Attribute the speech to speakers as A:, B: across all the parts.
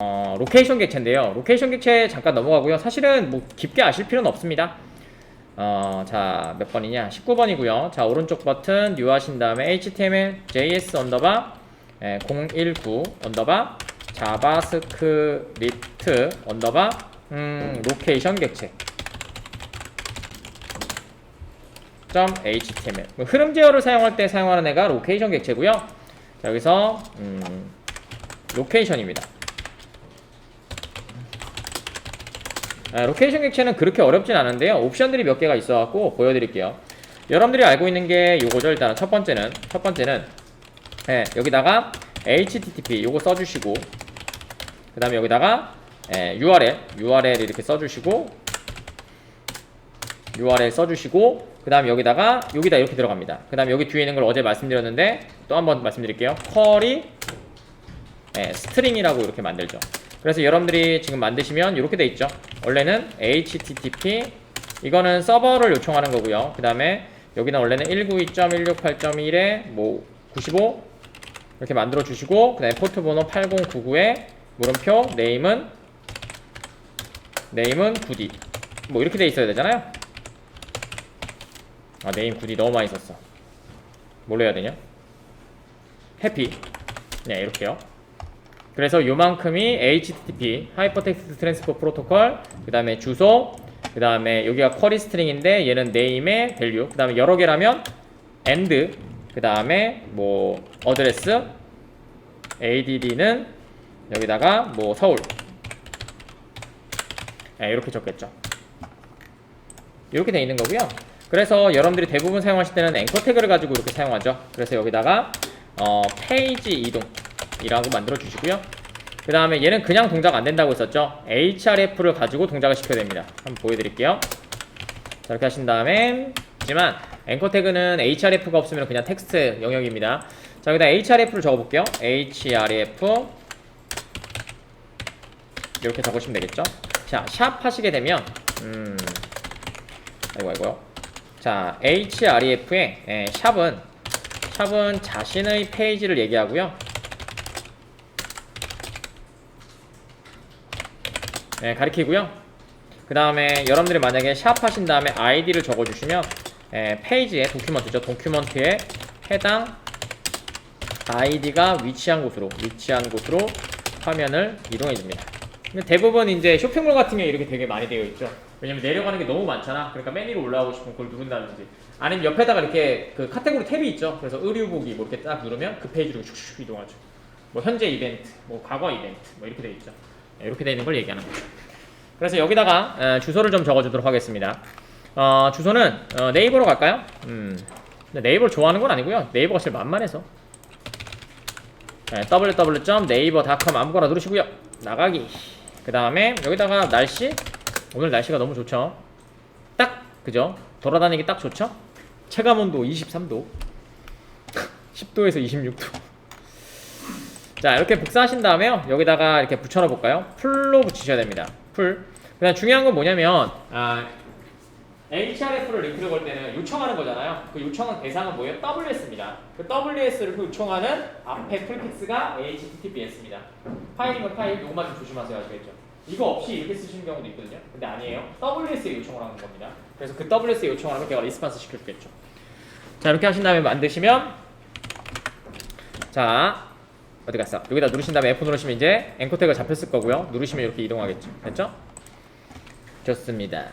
A: 어, 로케이션 객체인데요. 로케이션 객체 잠깐 넘어가고요. 사실은 뭐 깊게 아실 필요는 없습니다. 어, 자, 몇 번이냐? 19번이고요. 자, 오른쪽 버튼 뉴 하신 다음에 HTML JS 언더바 예, 019 언더바 자바스크립트 언더바 음, 로케이션 객체 점 HTML 뭐 흐름 제어를 사용할 때 사용하는 애가 로케이션 객체고요. 자, 여기서 음, 로케이션입니다. 아, 로케이션 객체는 그렇게 어렵진 않은데요. 옵션들이 몇 개가 있어갖고 보여드릴게요. 여러분들이 알고 있는 게 요거죠. 일단 첫 번째는 첫 번째는 예, 여기다가 HTTP 요거 써주시고 그 다음에 여기다가 예, URL URL 이렇게 써주시고 URL 써주시고 그 다음에 여기다가 여기다 이렇게 들어갑니다. 그 다음에 여기 뒤에 있는 걸 어제 말씀드렸는데 또 한번 말씀드릴게요. 쿼리 예, 스트링이라고 이렇게 만들죠. 그래서 여러분들이 지금 만드시면 이렇게 돼 있죠. 원래는 HTTP 이거는 서버를 요청하는 거고요. 그 다음에 여기는 원래는 192.168.1에 뭐 95 이렇게 만들어 주시고 그 다음에 포트 번호 8099에 물음표 네임은 네임은 9D 뭐 이렇게 돼 있어야 되잖아요. 아 네임 9D 너무 많이 썼어. 뭘로 해야 되냐? 해피 네 이렇게요. 그래서 요만큼이 HTTP 하이퍼텍스트 트랜스포 프로토콜 그 다음에 주소 그 다음에 여기가 쿼리 스트링인데 얘는 네임의 밸류 그 다음에 여러 개라면 and 그 다음에 뭐 어드레스 add는 여기다가 뭐 서울. 네, 이렇게 적겠죠. 이렇게 돼 있는 거고요. 그래서 여러분들이 대부분 사용하실 때는 앵커 태그를 가지고 이렇게 사용하죠. 그래서 여기다가 어, 페이지 이동 이라고 만들어 주시고요. 그 다음에 얘는 그냥 동작 안 된다고 했었죠. href를 가지고 동작을 시켜야 됩니다. 한번 보여드릴게요. 자, 이렇게 하신 다음에, 하지만 앵커 태그는 href가 없으면 그냥 텍스트 영역입니다. 자, 여기다 href를 적어볼게요. href. 이렇게 적으시면 되겠죠. 자, 샵 하시게 되면, 음, 아이고, 아이고요. 자, href에, 예, 샵은, 샵은 자신의 페이지를 얘기하고요. 네, 가리키고요. 그 다음에 여러분들이 만약에 샵 하신 다음에 아이디를 적어주시면 예, 페이지에 도큐먼트죠. 도큐먼트에 해당 아이디가 위치한 곳으로 위치한 곳으로 화면을 이동해 줍니다. 대부분 이제 쇼핑몰 같은 경우에 이렇게 되게 많이 되어 있죠. 왜냐면 내려가는 게 너무 많잖아. 그러니까 맨 위로 올라가고 싶으면 그걸 누른다든지 아니면 옆에다가 이렇게 그 카테고리 탭이 있죠. 그래서 의류 보기 뭐 이렇게 딱 누르면 그 페이지로 슉슉 이동하죠. 뭐 현재 이벤트, 뭐 과거 이벤트, 뭐 이렇게 돼 있죠. 네, 이렇게 되어 있는 걸 얘기하는 거죠. 그래서 여기다가 에, 주소를 좀 적어주도록 하겠습니다. 어, 주소는 어, 네이버로 갈까요? 음, 네이버를 좋아하는 건 아니고요. 네이버가 제일 만만해서 네, www.naver.com 아무거나 누르시고요. 나가기. 그 다음에 여기다가 날씨. 오늘 날씨가 너무 좋죠. 딱 그죠? 돌아다니기 딱 좋죠? 체감온도 23도. 10도에서 26도. 자 이렇게 복사하신 다음에요. 여기다가 이렇게 붙여넣어 볼까요? 풀로 붙이셔야 됩니다. 풀. 그다음 중요한 건 뭐냐면 아, href를 링크를 걸 때는 요청하는 거잖아요. 그 요청한 대상은 뭐예요? Ws입니다. 그 ws를 요청하는 앞에 프리픽스가 https입니다. 파일이면 파일 요것만 좀 조심하세요 아시겠죠. 이거 없이 이렇게 쓰시는 경우도 있거든요. 근데 아니에요. Ws에 요청을 하는 겁니다. 그래서 그 ws에 요청을 하면 걔가 리스판스 시켜주겠죠. 자 이렇게 하신 다음에 만드시면 자 어디 갔어? 여기다 누르신 다음에 F 누르시면 이제 앵커 태그가 잡혔을 거고요. 누르시면 이렇게 이동하겠죠. 됐죠? 좋습니다.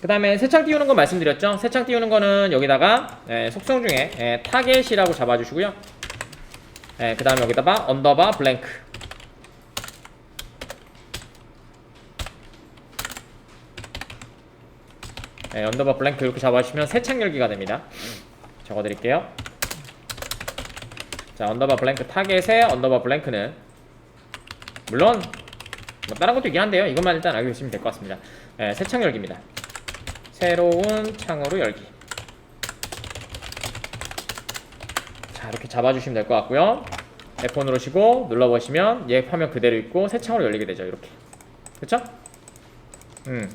A: 그 다음에 새창 띄우는 거 말씀드렸죠? 새창 띄우는 거는 여기다가 예, 속성 중에 예, 타겟이라고 잡아주시고요. 예, 그 다음에 여기다가 언더바 블랭크 예, 언더바 블랭크 이렇게 잡아주시면 새창 열기가 됩니다. 적어드릴게요. 자 언더바 블랭크 타겟의 언더바 블랭크는 물론 뭐 다른 것도 있긴 한데요. 이것만 일단 알고 계시면 될 것 같습니다. 예, 새 창 열기입니다. 새로운 창으로 열기. 자 이렇게 잡아주시면 될 것 같고요. F 누르시고 눌러보시면 얘 화면 그대로 있고 새 창으로 열리게 되죠 이렇게. 그쵸? 음.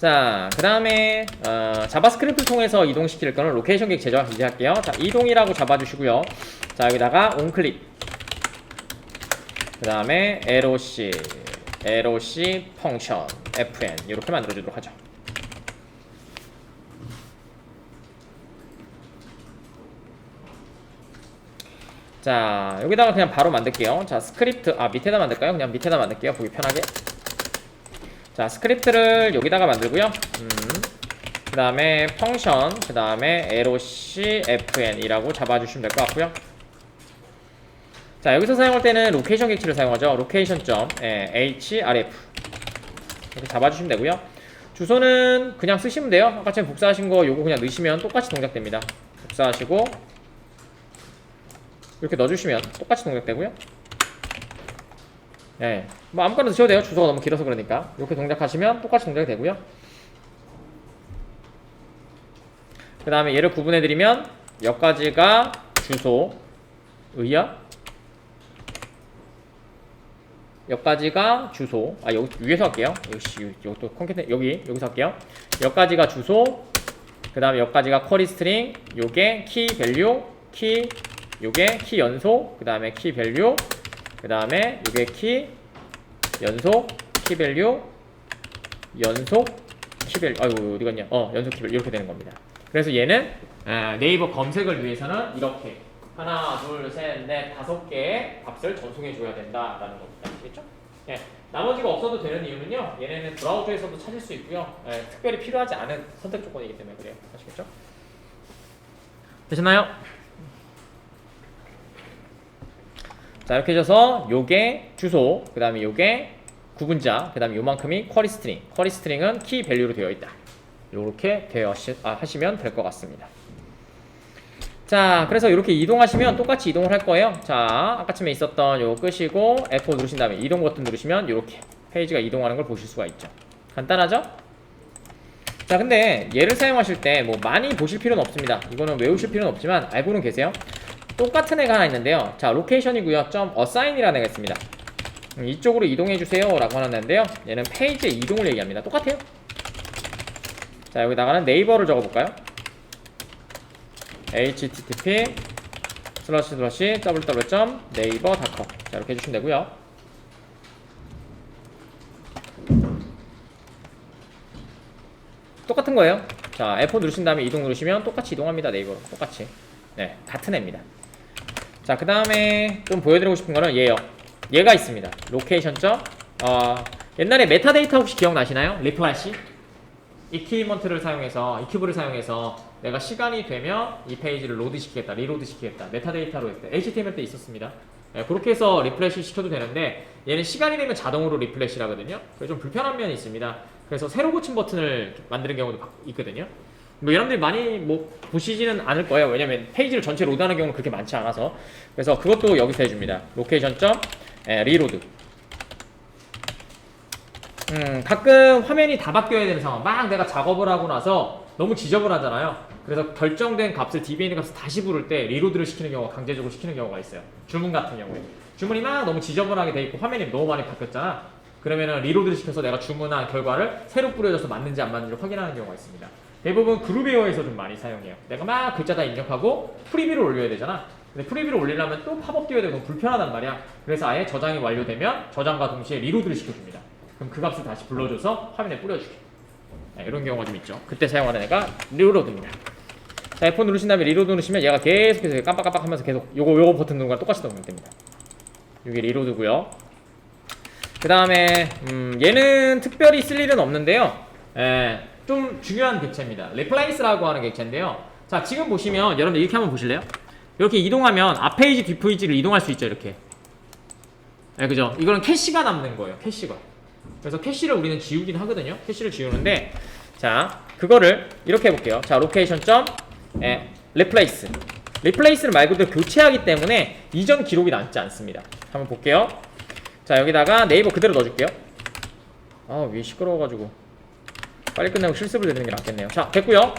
A: 자, 그 다음에 어, 자바스크립트 통해서 이동시킬 거는 로케이션 객 제조와 기재할게요. 자, 이동이라고 잡아주시고요. 자, 여기다가 온클릭. 그 다음에 LOC, LOC 펑션, FN 이렇게 만들어주도록 하죠. 자, 여기다가 그냥 바로 만들게요. 자, 스크립트, 아, 밑에다 만들까요? 그냥 밑에다 만들게요. 보기 편하게. 자, 스크립트를 여기다가 만들고요. 음, 그 다음에 펑션, 그 다음에 locfn이라고 잡아주시면 될 것 같고요. 자, 여기서 사용할 때는 로케이션 객치를 사용하죠. 로케이션 점 예, href 이렇게 잡아주시면 되고요. 주소는 그냥 쓰시면 돼요. 아까처럼 복사하신 거 요거 그냥 넣으시면 똑같이 동작됩니다. 복사하시고 이렇게 넣어주시면 똑같이 동작되고요. 예, 뭐 아무거나 넣으셔도 돼요. 주소가 너무 길어서 그러니까. 이렇게 동작하시면 똑같이 동작이 되고요. 그 다음에 얘를 구분해드리면 여기까지가 주소 의야 여기까지가 주소. 아 여기 위에서 할게요. 여기 여기 또 컴퓨터 여기 여기서 할게요. 여기까지가 주소 그 다음에 여기까지가 쿼리 스트링 요게 키 밸류 키 요게 키 연속 그 다음에 키 밸류 그 다음에 요게 키 연속 키 밸류 연속 키 밸류 아이고 어디 갔냐 어 연속 키 밸류 이렇게 되는 겁니다 그래서 얘는 아, 네이버 검색을 위해서는 이렇게 하나 둘셋넷 다섯 개의 값을 전송해 줘야 된다라는 겁니다 아시겠죠? 예. 나머지가 없어도 되는 이유는요 얘네는 브라우저에서도 찾을 수 있고요 예, 특별히 필요하지 않은 선택 조건이기 때문에 그래요 아시겠죠? 되셨나요? 자 이렇게 해줘서 요게 주소 그 다음에 요게 구분자 그 다음에 요만큼이 쿼리 스트링. 쿼리 스트링은 키 밸류로 되어 있다. 이렇게 되어 시, 아, 하시면 될 것 같습니다. 자 그래서 이렇게 이동하시면 똑같이 이동을 할 거예요. 자 아까쯤에 있었던 요 끄시고 F5 누르신 다음에 이동 버튼 누르시면 이렇게 페이지가 이동하는 걸 보실 수가 있죠. 간단하죠? 자 근데 얘를 사용하실 때 뭐 많이 보실 필요는 없습니다. 이거는 외우실 필요는 없지만 알고는 계세요 똑같은 애가 하나 있는데요. 자, 로케이션이고요. 점 어사인이라는 애가 있습니다. 음, 이쪽으로 이동해 주세요 라고 하는 애인데요. 얘는 페이지의 이동을 얘기합니다. 똑같아요. 자, 여기다가는 네이버를 적어 볼까요? http 슬러시 슬러시 www.naver.com 자, 이렇게 해 주시면 되고요. 똑같은 거예요. 자, F4 누르신 다음에 이동 누르시면 똑같이 이동합니다. 네이버로. 똑같이. 네, 같은 애입니다. 자, 그 다음에 좀 보여드리고 싶은 거는 얘요. 얘가 있습니다. 로케이션 점. 어, 옛날에 메타데이터 혹시 기억나시나요? 리플래시? 이퀴먼트를 사용해서, 이큐브를 사용해서 내가 시간이 되면 이 페이지를 로드 시키겠다, 리로드 시키겠다, 메타데이터로 했다. HTML 때 있었습니다. 네, 그렇게 해서 리플래시 시켜도 되는데 얘는 시간이 되면 자동으로 리플래시라거든요. 그래서 좀 불편한 면이 있습니다. 그래서 새로 고친 버튼을 만드는 경우도 있거든요. 뭐 여러분들이 많이 뭐 보시지는 않을 거예요. 왜냐면 페이지를 전체 로드하는 경우는 그렇게 많지 않아서. 그래서 그것도 여기서 해줍니다. 로케이션 점 에, 리로드. 음, 가끔 화면이 다 바뀌어야 되는 상황. 막 내가 작업을 하고 나서 너무 지저분하잖아요. 그래서 결정된 값을 DBN 값을 다시 부를 때 리로드를 시키는 경우가 강제적으로 시키는 경우가 있어요. 주문 같은 경우에. 주문이 막 너무 지저분하게 돼 있고 화면이 너무 많이 바뀌었잖아. 그러면은 리로드를 시켜서 내가 주문한 결과를 새로 뿌려줘서 맞는지 안 맞는지 확인하는 경우가 있습니다. 대부분 그룹웨어에서 좀 많이 사용해요. 내가 막 글자 다 입력하고 프리뷰를 올려야 되잖아. 근데 프리뷰를 올리려면 또 팝업 띄워야 되고 불편하단 말이야. 그래서 아예 저장이 완료되면 저장과 동시에 리로드를 시켜줍니다. 그럼 그 값을 다시 불러줘서 화면에 뿌려주게. 네, 이런 경우가 좀 있죠. 그때 사용하는 애가 리로드입니다. 자, F4 누르신 다음에 리로드 누르시면 얘가 계속해서 깜빡깜빡 하면서 계속 요거 요거 버튼 누르는 거랑 똑같이 동작됩니다. 이게 리로드고요. 그 다음에 음, 얘는 특별히 쓸 일은 없는데요. 예, 좀 중요한 객체입니다. replace라고 하는 객체인데요. 자, 지금 보시면 여러분들 이렇게 한번 보실래요? 이렇게 이동하면 앞 페이지, 뒷 페이지를 이동할 수 있죠, 이렇게. 예, 그죠? 이거는 캐시가 남는 거예요, 캐시가. 그래서 캐시를 우리는 지우긴 하거든요. 캐시를 지우는데, 자, 그거를 이렇게 해 볼게요. 자, 로케이션 점, 예, replace. replace를 말 그대로 교체하기 때문에 이전 기록이 남지 않습니다. 한번 볼게요. 자, 여기다가 네이버 그대로 넣어줄게요. 아, 위에 시끄러워가지고. 빨리 끝내고 실습을 내는 게 낫겠네요. 자, 됐고요.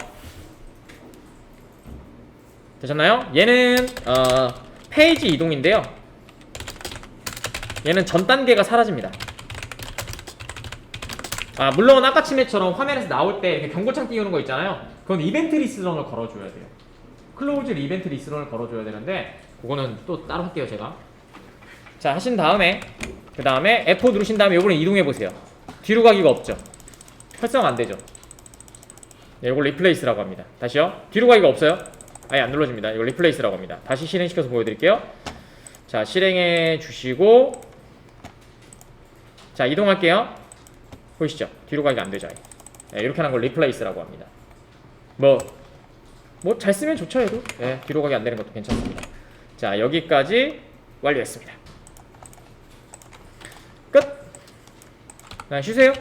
A: 되셨나요? 얘는 어, 페이지 이동인데요. 얘는 전 단계가 사라집니다. 아 물론 아까 침해처럼 화면에서 나올 때 이렇게 경고창 띄우는 거 있잖아요. 그건 이벤트 리스런을 걸어줘야 돼요. 클로즈 이벤트 리스런을 걸어줘야 되는데 그거는 또 따로 할게요 제가. 자 하신 다음에 그 다음에 F4 누르신 다음에 요번에 이동해 보세요. 뒤로 가기가 없죠. 활성 안 되죠. 네, 이걸 리플레이스라고 합니다. 다시요. 뒤로 가기가 없어요. 아예 안 눌러집니다. 이걸 리플레이스라고 합니다. 다시 실행시켜서 보여드릴게요. 자 실행해 주시고 자 이동할게요. 보이시죠? 뒤로 가기가 안 되죠. 네, 이렇게 하는 걸 리플레이스라고 합니다. 뭐 뭐 잘 쓰면 좋죠 얘도. 네, 뒤로 가기 안 되는 것도 괜찮습니다. 자 여기까지 완료했습니다. 끝. 자, 쉬세요.